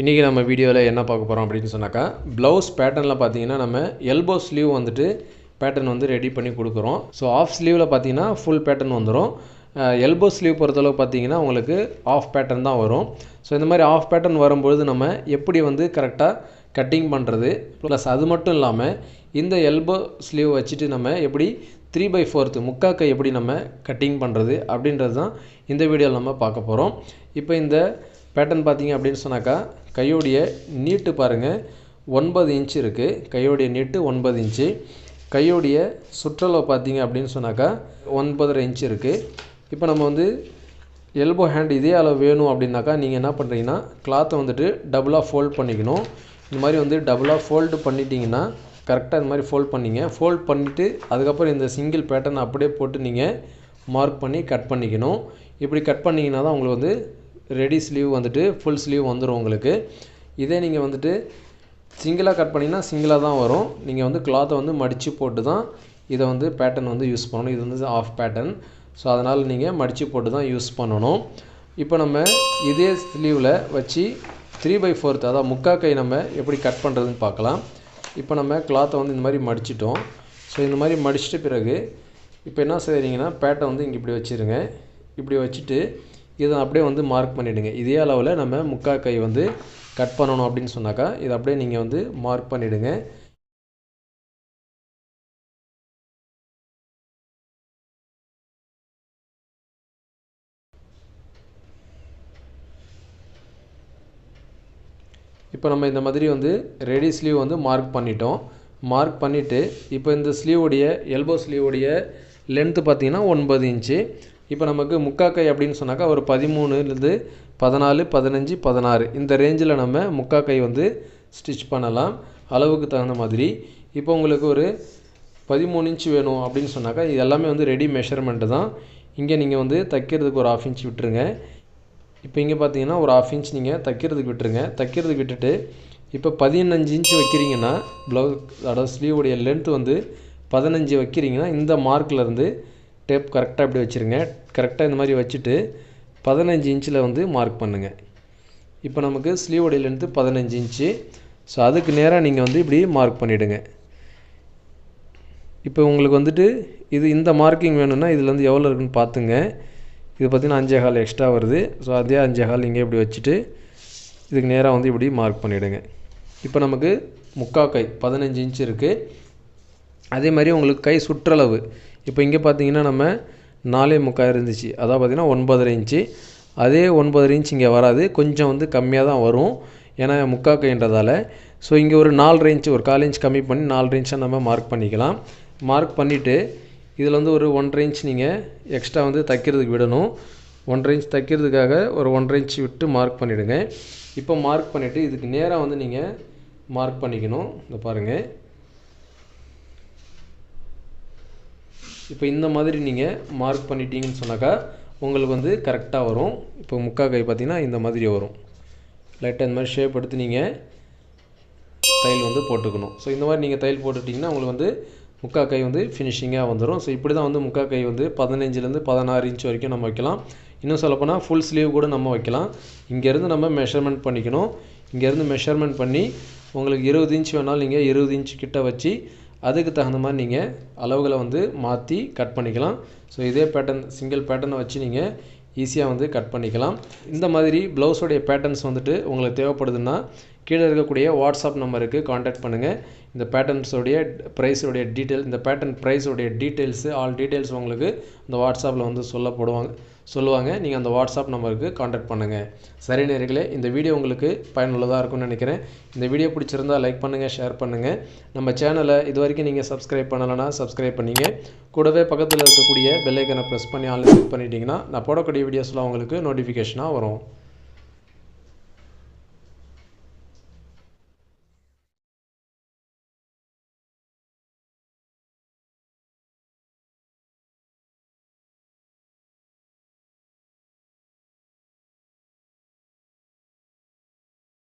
இன்றைக்கி நம்ம வீடியோவில் என்ன பார்க்க போகிறோம் அப்படின்னு சொன்னாக்கா ப்ளவுஸ் பேட்டர்னில் பார்த்தீங்கன்னா நம்ம எல்போ ஸ்லீவ் வந்துட்டு பேட்டர்ன் வந்து ரெடி பண்ணி கொடுக்குறோம். ஸோ ஆஃப் ஸ்லீவில் பார்த்தீங்கன்னா ஃபுல் பேட்டர்ன் வந்துடும் எல்போ ஸ்லீவ் பொறுத்தளவு பார்த்தீங்கன்னா உங்களுக்கு ஆஃப் பேட்டர்ன் தான் வரும். ஸோ இந்த மாதிரி ஆஃப் பேட்டர்ன் வரும்பொழுது நம்ம எப்படி வந்து கரெக்டாக கட்டிங் பண்ணுறது ப்ளஸ் அது மட்டும் இல்லாமல் இந்த எல்போ ஸ்லீவ் வச்சுட்டு நம்ம எப்படி த்ரீ பை ஃபோர்த்து முக்காக்கை எப்படி நம்ம கட்டிங் பண்ணுறது அப்படின்றது தான் இந்த வீடியோவில் நம்ம பார்க்க போகிறோம் இப்போ இந்த பேட்டர்ன் பார்த்தீங்க அப்படின்னு சொன்னாக்கா கையோடைய நீட்டு பாருங்கள் ஒன்பது இன்ச் இருக்குது கையோடைய நீட்டு ஒன்பது இன்ச்சு கையோடைய சுற்றளவு பார்த்தீங்க அப்படின்னு சொன்னாக்கா ஒன்பதரை இன்ச் இருக்குது இப்போ நம்ம வந்து எல்போ ஹேண்ட் இதே அளவு வேணும் அப்படின்னாக்கா நீங்கள் என்ன பண்ணுறீங்கன்னா கிளாத்தை வந்துட்டு டபுளாக ஃபோல்ட் பண்ணிக்கணும். இந்த மாதிரி வந்து டபுளாக ஃபோல்டு பண்ணிட்டீங்கன்னா கரெக்டாக இந்த மாதிரி ஃபோல்ட் பண்ணிங்க. ஃபோல்ட் பண்ணிவிட்டு அதுக்கப்புறம் இந்த சிங்கிள் பேட்டர்ன் அப்படியே போட்டு நீங்கள் மார்க் பண்ணி கட் பண்ணிக்கணும். இப்படி கட் பண்ணிங்கன்னா தான் உங்களுக்கு வந்து ரெடி ஸ்லீவ் வந்துட்டு ஃபுல் ஸ்லீவ் வந்துடும் உங்களுக்கு. இதே நீங்கள் வந்துட்டு சிங்கிளாக கட் பண்ணிங்கன்னா சிங்கிளாக தான் வரும். நீங்கள் வந்து கிளாத்தை வந்து மடித்து போட்டு தான் இதை வந்து பேட்டர்ன் வந்து யூஸ் பண்ணணும். இது வந்து ஆஃப் பேட்டர்ன் ஸோ அதனால் நீங்கள் மடித்து போட்டு தான் யூஸ் பண்ணணும். இப்போ நம்ம இதே ஸ்லீவில் வச்சு த்ரீ பை ஃபோர்த் அதாவது முக்கா கை நம்ம எப்படி கட் பண்ணுறதுன்னு பார்க்கலாம். இப்போ நம்ம கிளாத்தை வந்து இந்த மாதிரி மடிச்சிட்டோம். ஸோ இந்த மாதிரி மடிச்சிட்ட பிறகு இப்போ என்ன செய்கிறீங்கன்னா பேட்டை வந்து இங்கே இப்படி வச்சுருங்க. இப்படி வச்சுட்டு இதை அப்படியே வந்து மார்க் பண்ணிவிடுங்க இதே அளவில் நம்ம முக்கா கை வந்து கட் பண்ணணும் அப்படின்னு சொன்னாக்கா இதை அப்படியே நீங்கள் வந்து மார்க் பண்ணிவிடுங்க இப்போ நம்ம இந்த மாதிரி வந்து ரெடி ஸ்லீவ் வந்து மார்க் பண்ணிட்டோம். மார்க் பண்ணிவிட்டு இப்போ இந்த ஸ்லீவுடைய எல்போ ஸ்லீவுடைய லென்த்து பார்த்திங்கன்னா ஒன்பது இன்ச்சு இப்போ நமக்கு முக்காக்கை அப்படின்னு சொன்னாக்கா ஒரு பதிமூணுலேருந்து பதினாலு பதினஞ்சு பதினாறு. இந்த ரேஞ்சில் நம்ம முக்காக்கை வந்து ஸ்டிச் பண்ணலாம். அளவுக்கு தகுந்த மாதிரி. இப்போ உங்களுக்கு ஒரு பதிமூணு இன்ச் வேணும் அப்படின்னு சொன்னாக்கா இது எல்லாமே வந்து ரெடி மெஷர்மெண்ட்டு தான். இங்கே நீங்கள் வந்து தைக்கிறதுக்கு ஒரு ஆஃப் இன்ச் விட்டுருங்க. இப்போ இங்கே பார்த்தீங்கன்னா ஒரு ஆஃப் இன்ச் நீங்கள் தைக்கிறதுக்கு விட்டுருங்க. தைக்கிறதுக்கு விட்டுட்டு இப்போ பதினஞ்சு இன்ச்சு வைக்கிறீங்கன்னா ப்ளவுஸ் அதாவது ஸ்லீவுடைய லென்த் வந்து பதினஞ்சு வைக்கிறீங்கன்னா இந்த மார்க்லேருந்து டேப் கரெக்டாக இப்படி வச்சுருங்க. கரெக்டாக இந்த மாதிரி வச்சுட்டு பதினஞ்சு இன்ச்சில் வந்து மார்க் பண்ணுங்கள் இப்போ நமக்கு ஸ்லீவுடைய லென்த்து பதினஞ்சு இன்ச்சு. ஸோ அதுக்கு நேராக நீங்கள் வந்து இப்படி மார்க் பண்ணிவிடுங்க இப்போ உங்களுக்கு வந்துட்டு இது இந்த மார்க்கிங் வேணும்னா இதில் வந்து எவ்வளோ இருக்குன்னு பார்த்துங்க இது பார்த்திங்கன்னா அஞ்சே கால் எக்ஸ்ட்ரா வருது. ஸோ அதே அஞ்சே கால் இங்கே இப்படி வச்சுட்டு இதுக்கு நேராக வந்து இப்படி மார்க் பண்ணிவிடுங்க இப்போ நமக்கு முக்கா கை பதினஞ்சு இன்ச் இருக்குது அதே மாதிரி உங்களுக்கு கை சுற்றளவு. இப்போ இங்கே பார்த்தீங்கன்னா நம்ம நாலே முக்கால் இருந்துச்சு. அதான் பார்த்திங்கன்னா ஒன்பதரை இன்ச்சு. அதே ஒன்பதரை இன்ச் இங்கே வராது. கொஞ்சம் வந்து கம்மியாக தான் வரும். ஏன்னா முக்கா கைன்றதால. ஸோ இங்கே ஒரு நாலு இன்ச் ஒரு கால் இன்ச் கம்மி பண்ணி நாலு இன்ச்சாக நம்ம மார்க் பண்ணிக்கலாம். மார்க் பண்ணிவிட்டு இதில் வந்து ஒரு ஒன்றரை இன்ச் நீங்கள் எக்ஸ்ட்ரா வந்து தைக்கிறதுக்கு விடணும். ஒன்றரை இன்ச் தைக்கிறதுக்காக ஒரு ஒன்றரை இன்ச் விட்டு மார்க் பண்ணிவிடுங்க இப்போ மார்க் பண்ணிவிட்டு இதுக்கு நேராக வந்து நீங்கள் மார்க் பண்ணிக்கணும். இந்த பாருங்கள் இப்போ இந்த மாதிரி நீங்கள் மார்க் பண்ணிட்டீங்கன்னு சொன்னாக்கா உங்களுக்கு வந்து கரெக்டாக வரும். இப்போ முக்கா கை பார்த்திங்கன்னா இந்த மாதிரி வரும். லைட்டாக இந்த மாதிரி ஷேப் எடுத்து நீங்கள் தையல் வந்து போட்டுக்கணும். ஸோ இந்த மாதிரி நீங்கள் தையல் போட்டுட்டிங்கன்னா உங்களுக்கு வந்து முக்கா கை வந்து ஃபினிஷிங்காக வந்துடும் ஸோ இப்படி தான் வந்து முக்கா கை வந்து பதினஞ்சுலேருந்து பதினாறு இன்ச் வரைக்கும் நம்ம வைக்கலாம். இன்னும் சொல்லப்போனால் ஃபுல் ஸ்லீவ் கூட நம்ம வைக்கலாம். இங்கேருந்து நம்ம மெஷர்மெண்ட் பண்ணிக்கணும். இங்கேருந்து மெஷர்மெண்ட் பண்ணி உங்களுக்கு இருபது இன்ச் வேணாலும் நீங்கள் இருபது இன்ச் கிட்ட வச்சு அதுக்கு தகுந்த மாதிரி நீங்கள் அளவுகளை வந்து மாற்றி கட் பண்ணிக்கலாம். ஸோ இதே பேட்டர்ன் சிங்கிள் பேட்டர்னை வச்சு நீங்கள் ஈஸியாக வந்து கட் பண்ணிக்கலாம். இந்த மாதிரி ப்ளவுஸோடைய பேட்டர்ன்ஸ் வந்துட்டு உங்களுக்கு தேவைப்படுதுன்னா கீழே இருக்கக்கூடிய வாட்ஸ்அப் நம்பருக்கு காண்டாக்ட் பண்ணுங்கள் இந்த பேட்டர்ன்ஸோடைய ப்ரைஸோடைய டீட்டெயில் இந்த பேட்டர்ன் ப்ரைஸோடைய டீட்டெயில்ஸு ஆல் டீட்டெயில்ஸ் உங்களுக்கு இந்த வாட்ஸ்அப்பில் வந்து சொல்லப்படுவாங்க சொல்லுவாங்க. நீங்கள் அந்த வாட்ஸ்அப் நம்பருக்கு காண்டாக்ட் பண்ணுங்கள் சரி நேர்களே இந்த வீடியோ உங்களுக்கு பயனுள்ளதாக இருக்கும்னு நினைக்கிறேன். இந்த வீடியோ பிடிச்சிருந்தால் லைக் பண்ணுங்கள் ஷேர் பண்ணுங்கள் நம்ம சேனலை இது வரைக்கும் நீங்கள் சப்ஸ்கிரைப் பண்ணலைன்னா சப்ஸ்கிரைப் பண்ணிங்க. கூடவே பக்கத்தில் இருக்கக்கூடிய பெல்லைக்கனை ப்ரெஸ் பண்ணி ஆன்லைன் செக் பண்ணிட்டீங்கன்னா நான் போடக்கூடிய வீடியோஸ்லாம் உங்களுக்கு நோட்டிஃபிகேஷனாக வரும்.